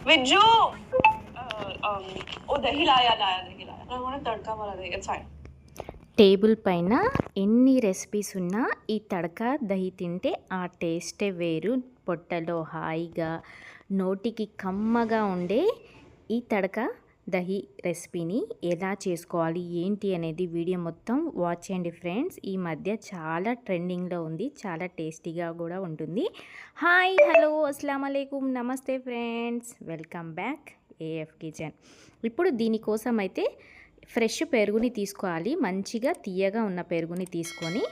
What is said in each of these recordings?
विजू ఓ దహి లాయా లాయా దహి లాయా తడకా టేబుల్ పైన ఎన్ని రెసిపీస్ ఉన్నా ఈ తడకా దహి తింటే ఆ టేస్టే వేరు. పొట్టలో హాయిగా నోటికి కమ్మగా ఉండే ఈ తడక దహి రెసిపీని ఎలా చేసుకోవాలి ఏంటి అనేది వీడియో మొత్తం వాచ్ చేయండి ఫ్రెండ్స్. ఈ మధ్య చాలా ట్రెండింగ్లో ఉంది చాలా టేస్టీగా కూడా ఉంటుంది. హాయ్ హలో అస్సలం అయికుం నమస్తే friends. Welcome back AF kitchen. ఇప్పుడు దీనికోసం అయితే ఫ్రెష్ పెరుగుని తీసుకోవాలి మంచిగా తీయగా ఉన్న పెరుగుని తీసుకొని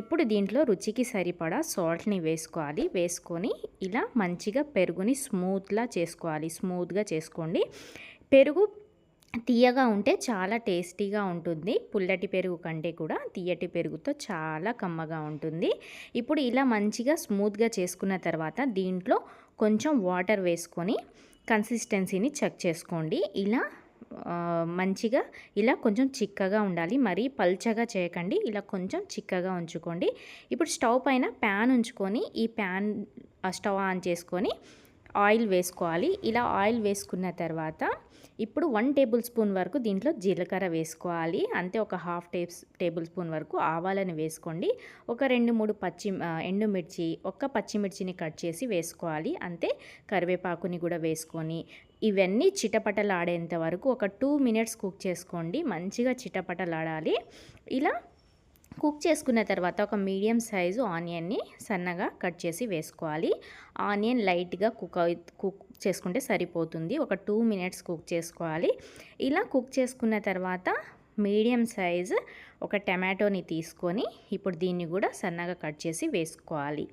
ఇప్పుడు దీంట్లో రుచికి సరిపడా సాల్ట్ని వేసుకోవాలి. వేసుకొని ఇలా మంచిగా పెరుగుని స్మూత్లా చేసుకోవాలి స్మూత్గా చేసుకోండి. పెరుగు తీయగా ఉంటే చాలా టేస్టీగా ఉంటుంది. పుల్లటి పెరుగు కంటే కూడా తీయటి పెరుగుతో చాలా కమ్మగా ఉంటుంది. ఇప్పుడు ఇలా మంచిగా స్మూత్గా చేసుకున్న తర్వాత దీంట్లో కొంచెం వాటర్ వేసుకొని కన్సిస్టెన్సీని చెక్ చేసుకోండి. ఇలా మంచిగా ఇలా కొంచెం చిక్కగా ఉండాలి. మరీ పల్చగా చేయకండి. ఇలా కొంచెం చిక్కగా ఉంచుకోండి. ఇప్పుడు స్టవ్ పైన ప్యాన్ ఉంచుకొని ఈ ప్యాన్ స్టవ్ ఆన్ చేసుకొని ఆయిల్ వేసుకోవాలి. ఇలా ఆయిల్ వేసుకున్న తర్వాత ఇప్పుడు వన్ టేబుల్ స్పూన్ వరకు దీంట్లో జీలకర్ర వేసుకోవాలి. అంతే ఒక హాఫ్ టేబ్ టేబుల్ స్పూన్ వరకు ఆవాలని వేసుకోండి. ఒక రెండు మూడు పచ్చి ఎండుమిర్చి ఒక్క పచ్చిమిర్చిని కట్ చేసి వేసుకోవాలి. అంతే కరివేపాకుని కూడా వేసుకొని ఇవన్నీ చిటపటలాడేంత వరకు ఒక టూ మినిట్స్ కుక్ చేసుకోండి. మంచిగా చిటపటలాడాలి. ఇలా కుక్ చేసుకున్న తర్వాత ఒక మీడియం సైజు ఆనియన్ని సన్నగా కట్ చేసి వేసుకోవాలి. ఆనియన్ లైట్గా కుక్ కుక్ చేసుకుంటే సరిపోతుంది. ఒక టూ మినిట్స్ కుక్ చేసుకోవాలి. ఇలా కుక్ చేసుకున్న తర్వాత మీడియం సైజు ఒక టమాటోని తీసుకొని ఇప్పుడు దీన్ని కూడా సన్నగా కట్ చేసి వేసుకోవాలి.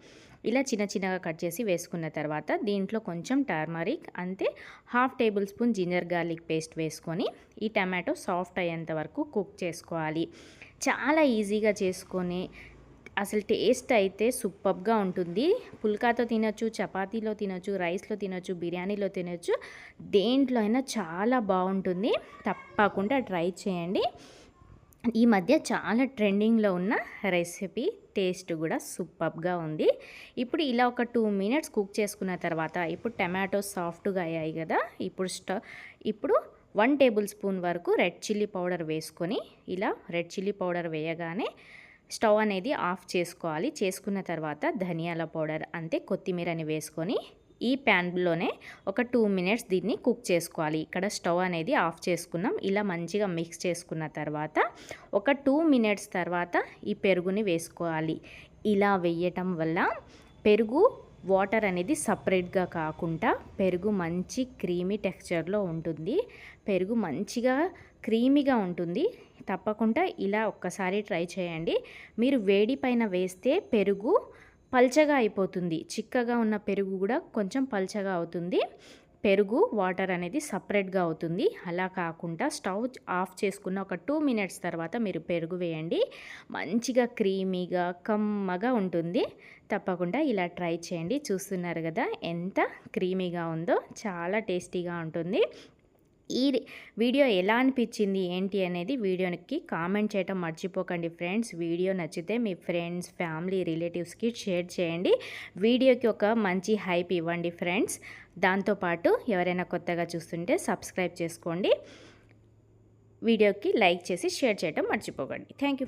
ఇలా చిన్న చిన్నగా కట్ చేసి వేసుకున్న తర్వాత దీంట్లో కొంచెం టర్మరిక్ అంతే half tablespoon ginger garlic paste వేసుకొని ఈ టమాటో సాఫ్ట్ అయ్యేంత వరకు కుక్ చేసుకోవాలి. చాలా ఈజీగా చేసుకొని అసలు టేస్ట్ అయితే సూపర్గా ఉంటుంది. పుల్కాతో తినొచ్చు చపాతీలో తినొచ్చు రైస్లో తినొచ్చు బిర్యానీలో తినొచ్చు దేంట్లో అయినా చాలా బాగుంటుంది. తప్పకుండా ట్రై చేయండి. ఈ మధ్య చాలా ట్రెండింగ్లో ఉన్న రెసిపీ టేస్ట్ కూడా సూపర్గా ఉంది. ఇప్పుడు ఇలా ఒక టూ మినిట్స్ కుక్ చేసుకున్న తర్వాత ఇప్పుడు టమాటో సాఫ్ట్గా అయ్యాయి కదా ఇప్పుడు స్టవ్ ఇప్పుడు వన్ టేబుల్ స్పూన్ వరకు రెడ్ చిల్లీ పౌడర్ వేసుకొని ఇలా రెడ్ చిల్లీ పౌడర్ వేయగానే స్టవ్ అనేది ఆఫ్ చేసుకోవాలి. చేసుకున్న తర్వాత ధనియాల పౌడర్ అంతే కొత్తిమీరని వేసుకొని ఈ ప్యాన్లోనే ఒక టూ మినిట్స్ దీన్ని కుక్ చేసుకోవాలి. ఇక్కడ స్టవ్ అనేది ఆఫ్ చేసుకున్నాం. ఇలా మంచిగా మిక్స్ చేసుకున్న తర్వాత ఒక టూ మినిట్స్ తర్వాత ఈ పెరుగుని వేసుకోవాలి. ఇలా వేయటం వల్ల పెరుగు వాటర్ అనేది సపరేట్గా కాకుండా పెరుగు మంచి క్రీమీ టెక్స్చర్లో ఉంటుంది. పెరుగు మంచిగా క్రీమీగా ఉంటుంది. తప్పకుండా ఇలా ఒక్కసారి ట్రై చేయండి. మీరు వేడి పైన వేస్తే పెరుగు పల్చగా అయిపోతుంది. చిక్కగా ఉన్న పెరుగు కూడా కొంచెం పల్చగా అవుతుంది. పెరుగు వాటర్ అనేది సపరేట్గా అవుతుంది. అలా కాకుండా స్టవ్ ఆఫ్ చేసుకున్న ఒక టూ మినిట్స్ తర్వాత మీరు పెరుగు వేయండి. మంచిగా క్రీమీగా కమ్మగా ఉంటుంది. తప్పకుండా ఇలా ట్రై చేయండి. చూస్తున్నారు కదా ఎంత క్రీమీగా ఉందో చాలా టేస్టీగా ఉంటుంది. ఈ వీడియో ఎలా అనిపించింది ఏంటి అనేది వీడియోకి కామెంట్ చేయటం మర్చిపోకండి ఫ్రెండ్స్. వీడియో నచ్చితే మీ ఫ్రెండ్స్ ఫ్యామిలీ రిలేటివ్స్కి షేర్ చేయండి. వీడియోకి ఒక మంచి హైప్ ఇవ్వండి ఫ్రెండ్స్. దాంతోపాటు ఎవరైనా కొత్తగా చూస్తుంటే సబ్స్క్రైబ్ చేసుకోండి. వీడియోకి లైక్ చేసి షేర్ చేయటం మర్చిపోకండి. Thank you